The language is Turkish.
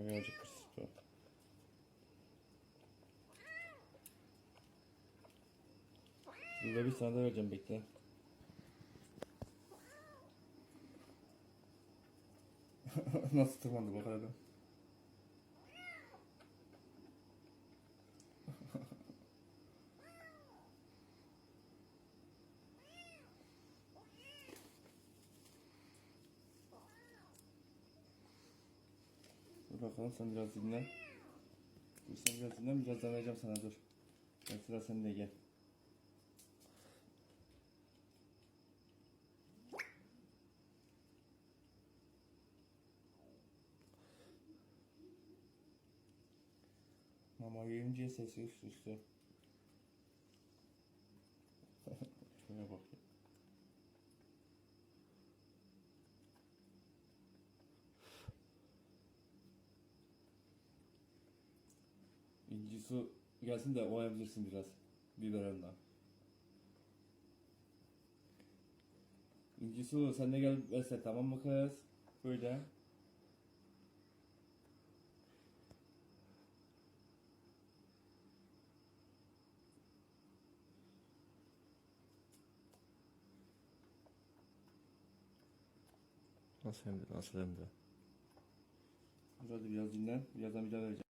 Acıkmışsın. da. Burada bir sana da vereceğim bekle. Nasıl tırmandı bak adam. Dur bakalım sen biraz dinlen. Dur sen biraz dinlen birazdan vereceğim sana dur. Ben sıra sende gel. Mama yiyince sesi üst üste. Şuraya bak ya. İnci su gelsin de oyabilirsin biraz. Biberonla. İnci su sen de gel besle tamam mı kız? Böyle. Nasıl hem de nasıl hem de. Hadi biraz dinlen. Birazdan bir daha vereceğim.